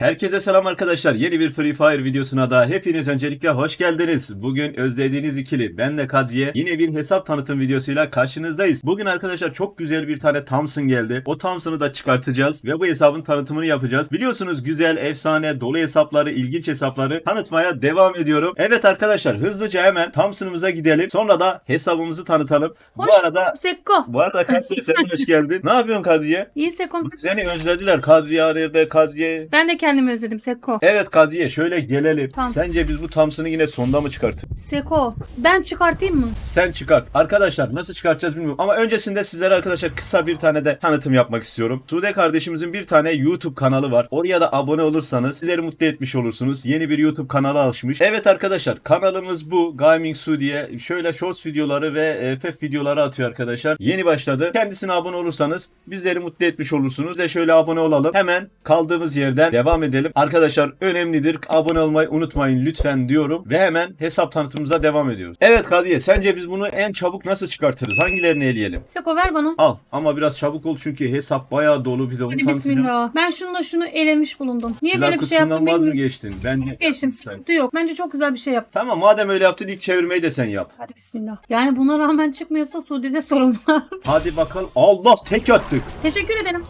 Herkese selam arkadaşlar. Yeni bir Free Fire videosuna da hepiniz öncelikle hoş geldiniz. Bugün özlediğiniz ikili ben de Kaziye yine bir hesap tanıtım videosuyla karşınızdayız. Bugün arkadaşlar çok güzel bir tane Thompson geldi. O Thompson'ı da çıkartacağız ve bu hesabın tanıtımını yapacağız. Biliyorsunuz güzel, efsane, dolu hesapları, ilginç hesapları tanıtmaya devam ediyorum. Evet arkadaşlar hızlıca hemen Thompson'ımıza gidelim. Sonra da hesabımızı tanıtalım. Hoş bu arada Seko. bu arada Kaziye sen hoş geldin. Ne yapıyorsun Kaziye? İyi Seko. Seni özlediler. Kaziye nerede? Kaziye Ben de kendimi özledim Seko. Evet Kaziye şöyle gelelim. Tamam. Sence biz bu Thompson'ı yine sonda mı çıkartırız? Seko. Ben çıkartayım mı? Sen çıkart. Arkadaşlar nasıl çıkartacağız bilmiyorum. Ama öncesinde sizlere arkadaşlar kısa bir tane de tanıtım yapmak istiyorum. Sude kardeşimizin bir tane YouTube kanalı var. Oraya da abone olursanız sizleri mutlu etmiş olursunuz. Yeni bir YouTube kanalı açmış. Evet arkadaşlar kanalımız bu. Gaming Su diye şöyle shorts videoları ve e, FF videoları atıyor arkadaşlar. Yeni başladı. Kendisine abone olursanız bizleri mutlu etmiş olursunuz. Ve şöyle abone olalım. Hemen kaldığımız yerden devam edelim. Arkadaşlar önemlidir. Abone olmayı unutmayın lütfen diyorum. Ve hemen hesap tanıtımımıza devam ediyoruz. Evet Kadiye sence biz bunu en çabuk nasıl çıkartırız? Hangilerini eleyelim? Seko ver bana. Al ama biraz çabuk ol çünkü hesap bayağı dolu bir de onu Hadi tanıtacağız. bismillah. Ben şunla şunu elemiş bulundum. Niye Silah böyle bir şey kutusundan yaptım vaz mı bilmiyorum. geçtin? Bence... Geçtim. Sıkıntı yok. Bence çok güzel bir şey yaptım. Tamam madem öyle yaptın ilk çevirmeyi de sen yap. Hadi bismillah. Yani buna rağmen çıkmıyorsa Suudi'de sorun var. Hadi bakalım. Allah tek attık. Teşekkür ederim.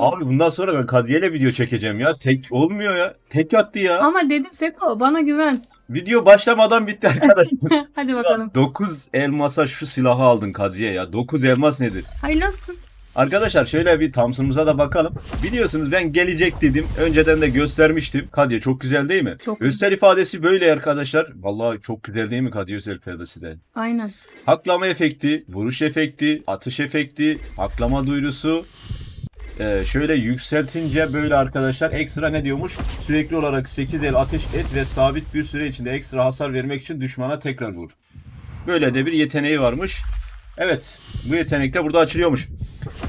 Abi bundan sonra ben Kadriye'yle video çekeceğim ya. Tek olmuyor ya. Tek attı ya. Ama dedim Seko bana güven. Video başlamadan bitti arkadaşlar. Hadi bakalım. 9 elmasa şu silahı aldın Kadriye ya. 9 elmas nedir? Hayırlı olsun. Arkadaşlar şöyle bir Thompson'ımıza da bakalım. Biliyorsunuz ben gelecek dedim. Önceden de göstermiştim. Kadiye çok güzel değil mi? Çok güzel. Göster ifadesi böyle arkadaşlar. Vallahi çok güzel değil mi Kadiye özel ifadesi de? Aynen. Haklama efekti, vuruş efekti, atış efekti, haklama duyurusu. Ee, şöyle yükseltince böyle arkadaşlar ekstra ne diyormuş? Sürekli olarak 8 el ateş et ve sabit bir süre içinde ekstra hasar vermek için düşmana tekrar vur. Böyle de bir yeteneği varmış. Evet bu yetenek de burada açılıyormuş.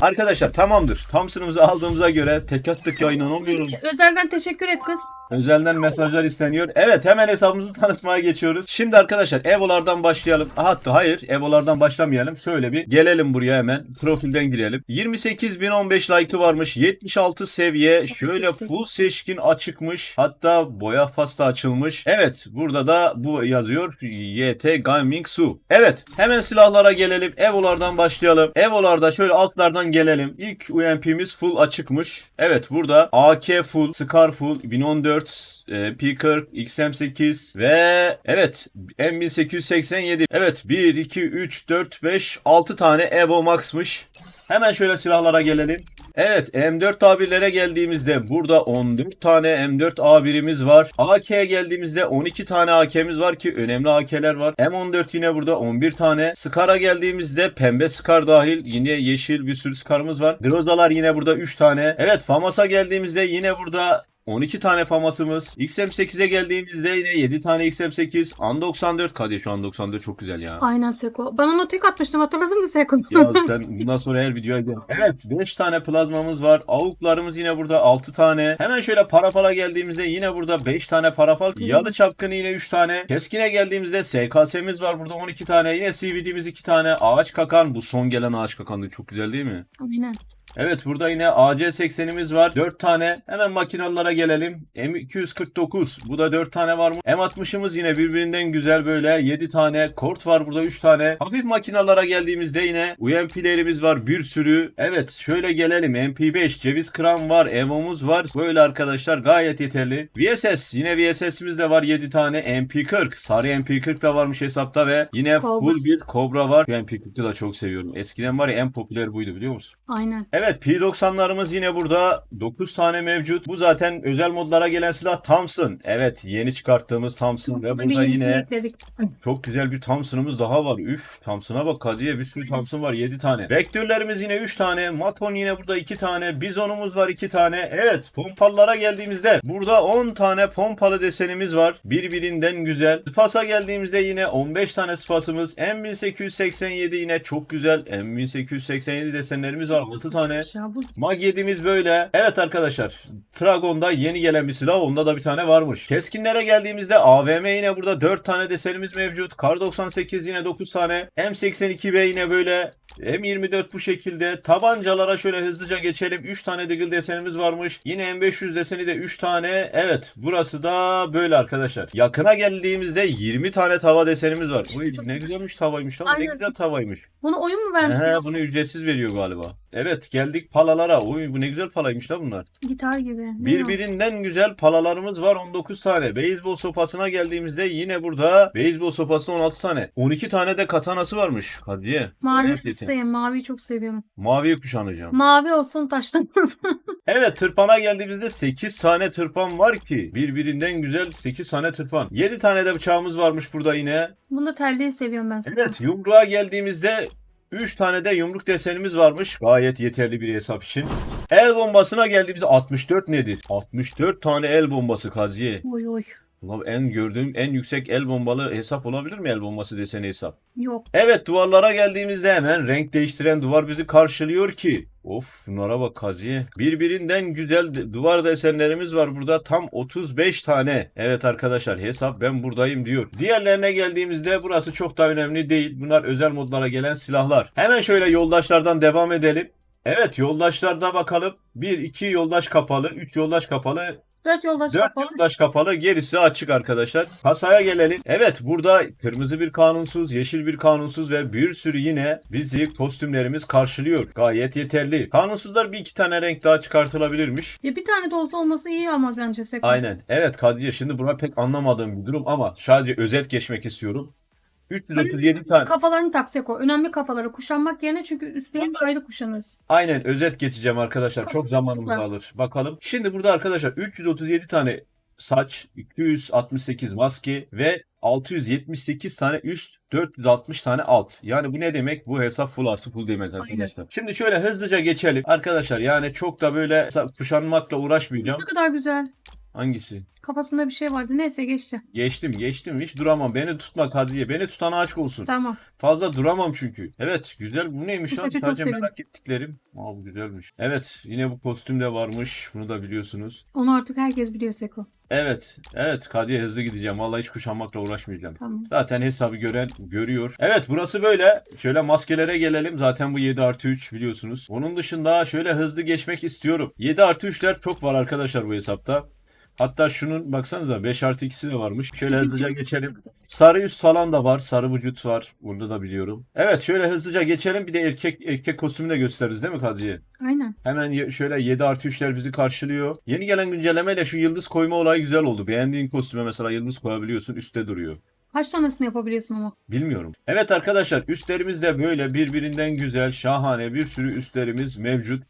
Arkadaşlar tamamdır. Thompson'ımızı aldığımıza göre tek attık ya inanamıyorum. Özelden teşekkür et kız. Özelden mesajlar isteniyor. Evet hemen hesabımızı tanıtmaya geçiyoruz. Şimdi arkadaşlar Evo'lardan başlayalım. Hatta hayır Evo'lardan başlamayalım. Şöyle bir gelelim buraya hemen. Profilden girelim. 28.015 like'ı varmış. 76 seviye. Şöyle full seçkin açıkmış. Hatta boya pasta açılmış. Evet burada da bu yazıyor. YT Gaming Su. Evet hemen silahlara gelelim. Evo'lardan başlayalım. Evo'larda şöyle altlardan gelelim. İlk UMP'miz full açıkmış. Evet burada AK full, Scar full, 1014 e, P40, XM8 ve evet M1887. Evet 1, 2, 3, 4, 5, 6 tane Evo Max'mış. Hemen şöyle silahlara gelelim. Evet M4 A1'lere geldiğimizde burada 14 tane M4 A1'imiz var. AK'ye geldiğimizde 12 tane AK'miz var ki önemli AK'ler var. M14 yine burada 11 tane. Scar'a geldiğimizde pembe Scar dahil yine yeşil bir sürü Scar'ımız var. Grozalar yine burada 3 tane. Evet FAMAS'a geldiğimizde yine burada 12 tane FAMAS'ımız. XM8'e geldiğimizde yine 7 tane XM8. An 94. Kadir şu an 94 çok güzel ya. Aynen Seko. Bana not tek atmıştım hatırladın mı Seko? Ya sen bundan sonra her videoya gel. Evet 5 tane plazmamız var. Avuklarımız yine burada 6 tane. Hemen şöyle parafala geldiğimizde yine burada 5 tane parafal. Yalı çapkını yine 3 tane. Keskine geldiğimizde SKS'miz var burada 12 tane. Yine CVD'miz 2 tane. Ağaç kakan. Bu son gelen ağaç kakan da çok güzel değil mi? Aynen. Evet burada yine AC80'imiz var. 4 tane. Hemen makinalara gelelim. M249. Bu da 4 tane var mı? M60'ımız yine birbirinden güzel böyle 7 tane. Kort var burada 3 tane. Hafif makinalara geldiğimizde yine UMP'lerimiz var bir sürü. Evet şöyle gelelim. MP5, ceviz kram var. Evo'muz var. Böyle arkadaşlar gayet yeterli. VSS. Yine VSS'imiz de var 7 tane. MP40. Sarı MP40 da varmış hesapta ve yine Cobra. full bir Cobra var. Şu MP40'ı da çok seviyorum. Eskiden var ya en popüler buydu biliyor musun? Aynen. Evet P90'larımız yine burada 9 tane mevcut. Bu zaten özel modlara gelen silah Thompson. Evet yeni çıkarttığımız Thompson ve burada yine ekledik. çok güzel bir Thompson'ımız daha var. Üf Thompson'a bak Kadriye bir sürü Thompson var 7 tane. Vektörlerimiz yine 3 tane. Makon yine burada 2 tane. Bizon'umuz var 2 tane. Evet pompalılara geldiğimizde burada 10 tane pompalı desenimiz var. Birbirinden güzel. Spas'a geldiğimizde yine 15 tane Spas'ımız. M1887 yine çok güzel. M1887 desenlerimiz var 6 tane. Bu Mag 7'miz böyle. Evet arkadaşlar. Tragon'da yeni gelen bir silah. Onda da bir tane varmış. Keskinlere geldiğimizde AVM yine burada 4 tane desenimiz mevcut. Kar 98 yine 9 tane. M82B yine böyle M24 bu şekilde. Tabancalara şöyle hızlıca geçelim. 3 tane Deagle desenimiz varmış. Yine M500 deseni de 3 tane. Evet burası da böyle arkadaşlar. Yakına geldiğimizde 20 tane tava desenimiz var. Uy, ne güzelmiş tavaymış lan. Ne Aynen. güzel tavaymış. Bunu oyun mu vermiş? He, bunu ücretsiz veriyor galiba. Evet geldik palalara. Uy bu ne güzel palaymış lan bunlar. Gitar gibi. Birbirinden güzel palalarımız var 19 tane. Beyzbol sopasına geldiğimizde yine burada beyzbol sopası 16 tane. 12 tane de katanası varmış. Hadiye. Mavi Evet, Yetin. isteyin. Maviyi çok seviyorum. Maviyi kuşanacağım. Mavi olsun taşlanmaz. Evet tırpana geldiğimizde 8 tane tırpan var ki. Birbirinden güzel 8 tane tırpan. 7 tane de bıçağımız varmış burada yine. Bunda terliği seviyorum ben. Evet yumruğa geldiğimizde 3 tane de yumruk desenimiz varmış. Gayet yeterli bir hesap için. El bombasına geldiğimizde 64 nedir? 64 tane el bombası Kaziye. Oy oy. Ulan en gördüğüm en yüksek el bombalı hesap olabilir mi el bombası deseni hesap? Yok. Evet duvarlara geldiğimizde hemen renk değiştiren duvar bizi karşılıyor ki. Of bunlara bak Kaziye. Birbirinden güzel duvar desenlerimiz var burada. Tam 35 tane. Evet arkadaşlar hesap ben buradayım diyor. Diğerlerine geldiğimizde burası çok da önemli değil. Bunlar özel modlara gelen silahlar. Hemen şöyle yoldaşlardan devam edelim. Evet yoldaşlarda bakalım. 1 2 yoldaş kapalı, 3 yoldaş kapalı, Dört yoldaş 4 kapalı. yoldaş kapalı gerisi açık arkadaşlar. Kasaya gelelim. Evet burada kırmızı bir kanunsuz, yeşil bir kanunsuz ve bir sürü yine bizi kostümlerimiz karşılıyor. Gayet yeterli. Kanunsuzlar bir iki tane renk daha çıkartılabilirmiş. Ya bir tane de olsa olması iyi olmaz bence Seko. Aynen. Evet Kadriye şimdi buna pek anlamadığım bir durum ama sadece özet geçmek istiyorum. 337 tane. Kafalarını tak Seko. Önemli kafaları kuşanmak yerine çünkü üstlerini ayrı kuşanırız. Aynen özet geçeceğim arkadaşlar. Çok zamanımızı alır. Bakalım. Şimdi burada arkadaşlar 337 tane saç, 268 maske ve 678 tane üst, 460 tane alt. Yani bu ne demek? Bu hesap full artı full demek arkadaşlar. Şimdi şöyle hızlıca geçelim. Arkadaşlar yani çok da böyle kuşanmakla uğraşmayacağım. Ne kadar güzel. Hangisi? Kafasında bir şey vardı. Neyse geçti. Geçtim geçtim hiç duramam. Beni tutma Kadriye. Beni tutan aşk olsun. Tamam. Fazla duramam çünkü. Evet güzel. Bu neymiş Bu lan? saçı çok Sadece merak ettiklerim. Aa bu güzelmiş. Evet yine bu kostüm de varmış. Bunu da biliyorsunuz. Onu artık herkes biliyor Seko. Evet. Evet Kadriye hızlı gideceğim. Vallahi hiç kuşanmakla uğraşmayacağım. Tamam. Zaten hesabı gören görüyor. Evet burası böyle. Şöyle maskelere gelelim. Zaten bu 7 artı 3 biliyorsunuz. Onun dışında şöyle hızlı geçmek istiyorum. 7 artı 3'ler çok var arkadaşlar bu hesapta. Hatta şunun baksanıza 5 artı 2'si de varmış. Şöyle hızlıca geçelim. Sarı üst falan da var. Sarı vücut var. Bunu da biliyorum. Evet şöyle hızlıca geçelim. Bir de erkek erkek kostümü de gösteririz değil mi Kadriye? Aynen. Hemen ye- şöyle 7 artı 3'ler bizi karşılıyor. Yeni gelen güncellemeyle şu yıldız koyma olayı güzel oldu. Beğendiğin kostüme mesela yıldız koyabiliyorsun. Üstte duruyor. Kaç tanesini yapabiliyorsun ama? Bilmiyorum. Evet arkadaşlar üstlerimiz de böyle birbirinden güzel, şahane bir sürü üstlerimiz mevcut.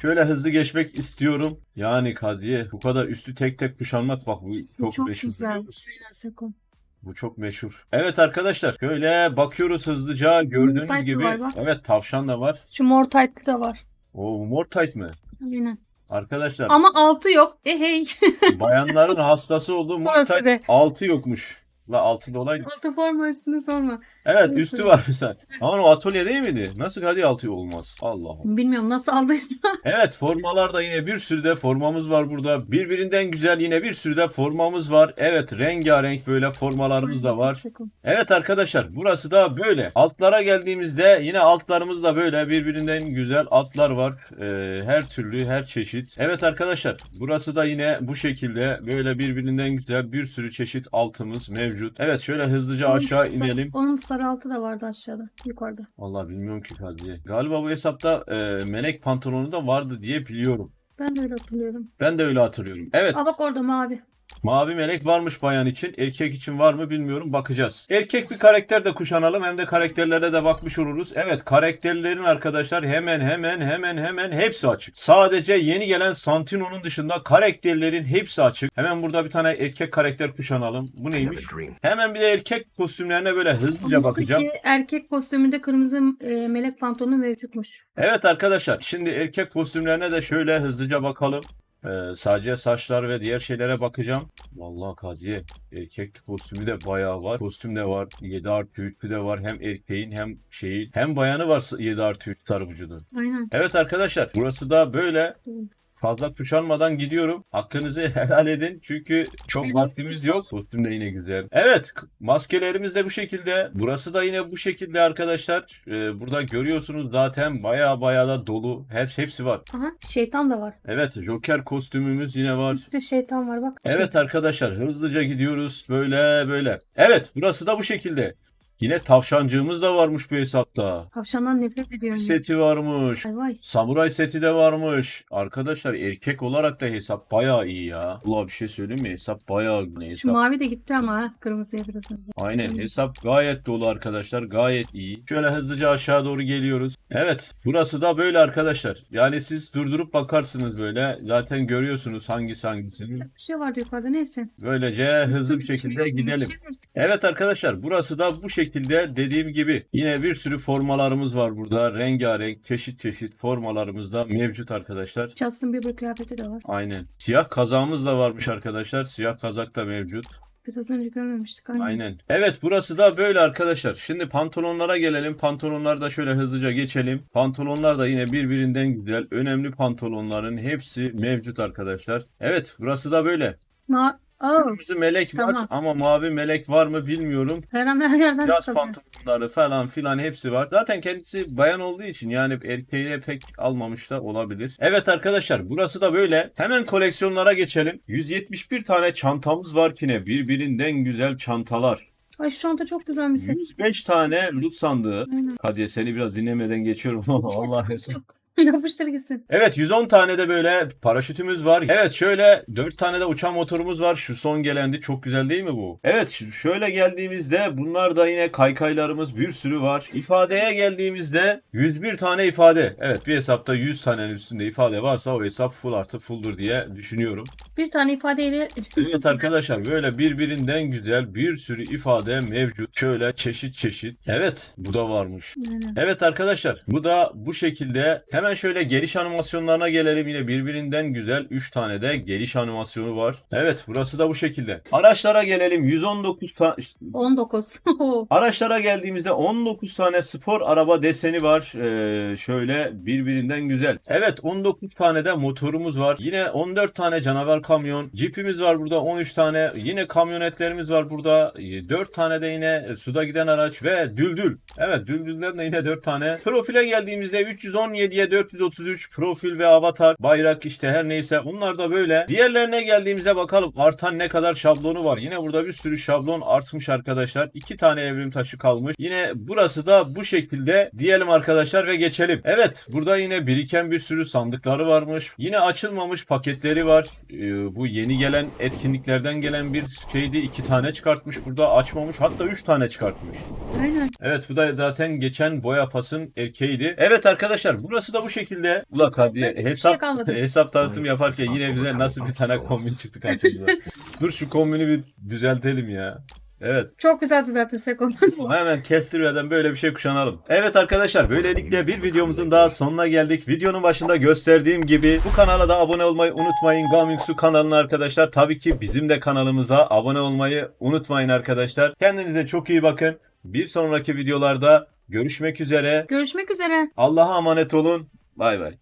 Şöyle hızlı geçmek istiyorum. Yani Kaziye bu kadar üstü tek tek kuşanmak bak bu çok, Çok meşhur. güzel. Aynen. Bu çok meşhur. Evet arkadaşlar şöyle bakıyoruz hızlıca gördüğünüz Tight gibi. var bak. Evet tavşan da var. Şu mor tight'lı da var. O mor tight mı? Aynen. Arkadaşlar Ama altı yok. E hey. bayanların hastası olduğu mor Burası tight de. altı yokmuş. La altı da olaydı. altı forma üstünü sorma. Evet üstü var mesela. Ama o atölye değil miydi? Nasıl hadi altı olmaz? Allah Allah. Bilmiyorum nasıl aldıysa. Evet formalarda yine bir sürü de formamız var burada. Birbirinden güzel yine bir sürü de formamız var. Evet rengarenk böyle formalarımız da var. Evet arkadaşlar burası da böyle. Altlara geldiğimizde yine altlarımızda böyle birbirinden güzel altlar var. Ee, her türlü her çeşit. Evet arkadaşlar burası da yine bu şekilde böyle birbirinden güzel bir sürü çeşit altımız mevcut. Evet şöyle hızlıca aşağı inelim. Onun sarı altı da vardı aşağıda. Yukarıda. Vallahi bilmiyorum ki Kadriye. Galiba bu hesapta e, melek pantolonu da vardı diye biliyorum. Ben de öyle hatırlıyorum. Ben de öyle hatırlıyorum. Evet Aa bak orada mavi. Mavi melek varmış bayan için. Erkek için var mı bilmiyorum. Bakacağız. Erkek bir karakter de kuşanalım. Hem de karakterlere de bakmış oluruz. Evet karakterlerin arkadaşlar hemen hemen hemen hemen hepsi açık. Sadece yeni gelen Santino'nun dışında karakterlerin hepsi açık. Hemen burada bir tane erkek karakter kuşanalım. Bu neymiş? Hemen bir de erkek kostümlerine böyle hızlıca bakacağım. Erkek kostümünde kırmızı e, melek pantolonu mevcutmuş. Evet arkadaşlar şimdi erkek kostümlerine de şöyle hızlıca bakalım. Ee, sadece saçlar ve diğer şeylere bakacağım. Vallahi Kadriye erkek kostümü de bayağı var. Kostüm de var. 7 artı 3'lü de var. Hem erkeğin hem şeyin hem bayanı var 7 artı 3 sarı vücudu. Aynen. Evet arkadaşlar burası da böyle. Fazla kuşanmadan gidiyorum. Hakkınızı helal edin çünkü çok vaktimiz yok. Kostüm de yine güzel. Evet maskelerimiz de bu şekilde. Burası da yine bu şekilde arkadaşlar. Ee, burada görüyorsunuz zaten baya baya da dolu. Her hepsi var. Aha şeytan da var. Evet Joker kostümümüz yine var. Üstte şeytan var bak. Evet arkadaşlar hızlıca gidiyoruz böyle böyle. Evet burası da bu şekilde. Yine tavşancığımız da varmış bu hesapta. Tavşandan nefret ediyorum. Seti varmış. Ay vay. Samuray seti de varmış. Arkadaşlar erkek olarak da hesap bayağı iyi ya. Ulan bir şey söyleyeyim mi? Hesap bayağı ne Şu hesap. mavi de gitti ama ha, kırmızıya biraz önce. Aynen hesap gayet dolu arkadaşlar. Gayet iyi. Şöyle hızlıca aşağı doğru geliyoruz. Evet burası da böyle arkadaşlar. Yani siz durdurup bakarsınız böyle. Zaten görüyorsunuz hangisi hangisini. Bir şey vardı yukarıda neyse. Böylece hızlı bir şekilde gidelim. Evet arkadaşlar burası da bu şekilde dediğim gibi yine bir sürü formalarımız var burada. Rengarenk çeşit çeşit formalarımız da mevcut arkadaşlar. Justin Bieber kıyafeti de var. Aynen. Siyah kazağımız da varmış arkadaşlar. Siyah kazak da mevcut. Biraz önce görmemiştik. Aynen. Aynen. Evet burası da böyle arkadaşlar. Şimdi pantolonlara gelelim. Pantolonlarda şöyle hızlıca geçelim. Pantolonlar da yine birbirinden güzel. Önemli pantolonların hepsi mevcut arkadaşlar. Evet burası da böyle. Ma oh, Kırmızı melek var Tamam. ama mavi melek var mı bilmiyorum. her an her yerden çıkabilir. pantolonları falan filan hepsi var. Zaten kendisi bayan olduğu için yani erkeğe pek almamış da olabilir. Evet arkadaşlar burası da böyle. Hemen koleksiyonlara geçelim. 171 tane çantamız var yine birbirinden güzel çantalar. Ay şu anda çok güzel bir set. 105 tane loot sandığı. Aynen. Hadi seni biraz dinlemeden geçiyorum ama Allah Yok. Yapıştır gitsin. Evet 110 tane de böyle paraşütümüz var. Evet şöyle 4 tane de uçan motorumuz var. Şu son gelendi. Çok güzel değil mi bu? Evet şöyle geldiğimizde bunlar da yine kaykaylarımız bir sürü var. İfadeye geldiğimizde 101 tane ifade. Evet bir hesapta 100 tanenin üstünde ifade varsa o hesap full artı fulldur diye düşünüyorum. Bir tane ifadeyle Evet arkadaşlar böyle birbirinden güzel bir sürü ifade mevcut. Şöyle çeşit çeşit. Evet bu da varmış. Aynen. Evet arkadaşlar bu da bu şekilde hemen şöyle geliş animasyonlarına gelelim yine birbirinden güzel 3 tane de geliş animasyonu var. Evet burası da bu şekilde. Araçlara gelelim 119 tane 19. Araçlara geldiğimizde 19 tane spor araba deseni var. Ee, şöyle birbirinden güzel. Evet 19 tane de motorumuz var. Yine 14 tane canavar kamyon. Jeepimiz var burada 13 tane. Yine kamyonetlerimiz var burada. 4 tane de yine suda giden araç ve düldül. Evet düldülden de yine 4 tane. Profile geldiğimizde 317'ye 433 profil ve avatar. Bayrak işte her neyse. Onlar da böyle. Diğerlerine geldiğimizde bakalım artan ne kadar şablonu var. Yine burada bir sürü şablon artmış arkadaşlar. 2 tane evrim taşı kalmış. Yine burası da bu şekilde diyelim arkadaşlar ve geçelim. Evet burada yine biriken bir sürü sandıkları varmış. Yine açılmamış paketleri var. Ee, bu yeni gelen etkinliklerden gelen bir şeydi. 2 tane çıkartmış burada açmamış. Hatta 3 tane çıkartmış. Aynen. Evet bu da zaten geçen boya pasın erkeğiydi. Evet arkadaşlar burası da bu şekilde. Ula hadi Evet, bir şey hesap hesap tanıtım yaparken yine bize nasıl bir tane kombin çıktı karşımıza. Dur şu kombini bir düzeltelim ya. Evet. Çok güzel düzelttin Seko. Hemen kestirmeden böyle bir şey kuşanalım. Evet arkadaşlar böylelikle bir videomuzun daha sonuna geldik. Videonun başında gösterdiğim gibi bu kanala da abone olmayı unutmayın. Gaming Su kanalına arkadaşlar. Tabii ki bizim de kanalımıza abone olmayı unutmayın arkadaşlar. Kendinize çok iyi bakın. Bir sonraki videolarda görüşmek üzere. Görüşmek üzere. Allah'a emanet olun. Bay bay.